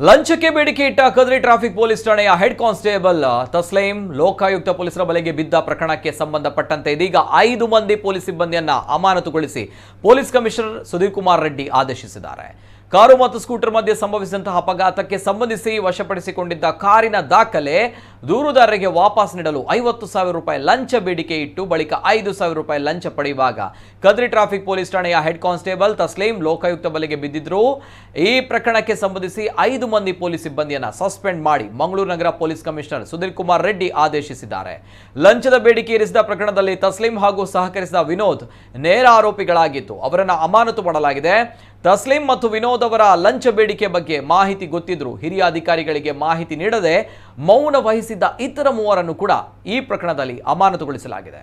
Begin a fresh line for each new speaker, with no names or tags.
ಲಂಚಕ್ಕೆ ಬೇಡಿಕೆ ಇಟ್ಟ Kadri traffic police ಠಾಣೆಯ ಹೆಡ್ ಕಾನ್ಸ್ಟೇಬಲ್ ತಸ್ಲೈಂ ಲೋಕಾಯುಕ್ತ ಪೊಲೀಸರ ಬಲೆಗೆ ಬಿದ್ದ ಪ್ರಕರಣಕ್ಕೆ ಸಂಬಂಧಪಟ್ಟಂತೆ ಇದೀಗ ಐದು ಮಂದಿ ಪೊಲೀಸ್ ಸಿಬ್ಬಂದಿಯನ್ನ ಅಮಾನತುಗೊಳಿಸಿ ಪೊಲೀಸ್ ಕಮಿಷನರ್ ಸುಧೀರ್ ಕುಮಾರ್ ರೆಡ್ಡಿ ಆದೇಶಿಸಿದ್ದಾರೆ. ಕಾರು ಮತ್ತು ಸ್ಕೂಟರ್ ಮಧ್ಯೆ ಸಂಭವಿಸಿದಂತಹ ಅಪಘಾತಕ್ಕೆ ಸಂಬಂಧಿಸಿ ವಶಪಡಿಸಿಕೊಂಡಿದ್ದ ಕಾರಿನ ದಾಖಲೆ ದೂರುದಾರರಿಗೆ ವಾಪಸ್ ನೀಡಲು ಐವತ್ತು ಸಾವಿರ ರೂಪಾಯಿ ಲಂಚ ಬೇಡಿಕೆ ಇಟ್ಟು ಬಳಿಕ ಐದು ಸಾವಿರ ರೂಪಾಯಿ ಲಂಚ ಪಡೆಯುವಾಗ ಕದ್ರಿ ಟ್ರಾಫಿಕ್ ಪೊಲೀಸ್ ಠಾಣೆಯ ಹೆಡ್ ಕಾನ್ಸ್ಟೇಬಲ್ ತಸ್ಲೀಂ ಲೋಕಾಯುಕ್ತ ಬಲೆಗೆ ಬಿದ್ದಿದ್ರು. ಈ ಪ್ರಕರಣಕ್ಕೆ ಸಂಬಂಧಿಸಿ ಐದು ಮಂದಿ ಪೊಲೀಸ್ ಸಿಬ್ಬಂದಿಯನ್ನು ಸಸ್ಪೆಂಡ್ ಮಾಡಿ ಮಂಗಳೂರು ನಗರ ಪೊಲೀಸ್ ಕಮಿಷನರ್ ಸುಧೀರ್ ಕುಮಾರ್ ರೆಡ್ಡಿ ಆದೇಶಿಸಿದ್ದಾರೆ. ಲಂಚದ ಬೇಡಿಕೆ ಇರಿಸಿದ ಪ್ರಕರಣದಲ್ಲಿ ತಸ್ಲೀಂ ಹಾಗೂ ಸಹಕರಿಸಿದ ವಿನೋದ್ ನೇರ ಆರೋಪಿಗಳಾಗಿದ್ದು ಅವರನ್ನು ಅಮಾನತು ಮಾಡಲಾಗಿದೆ. ತಸ್ಲೀಂ ಮತ್ತು ವಿನೋದ್ ಅವರ ಲಂಚ ಬೇಡಿಕೆ ಬಗ್ಗೆ ಮಾಹಿತಿ ಗೊತ್ತಿದ್ರು ಹಿರಿಯ ಅಧಿಕಾರಿಗಳಿಗೆ ಮಾಹಿತಿ ನೀಡದೆ ಮೌನ ವಹಿಸಿದ್ದ ಇತರ ಮೂವರನ್ನು ಕೂಡ ಈ ಪ್ರಕರಣದಲ್ಲಿ ಅಮಾನತುಗೊಳಿಸಲಾಗಿದೆ.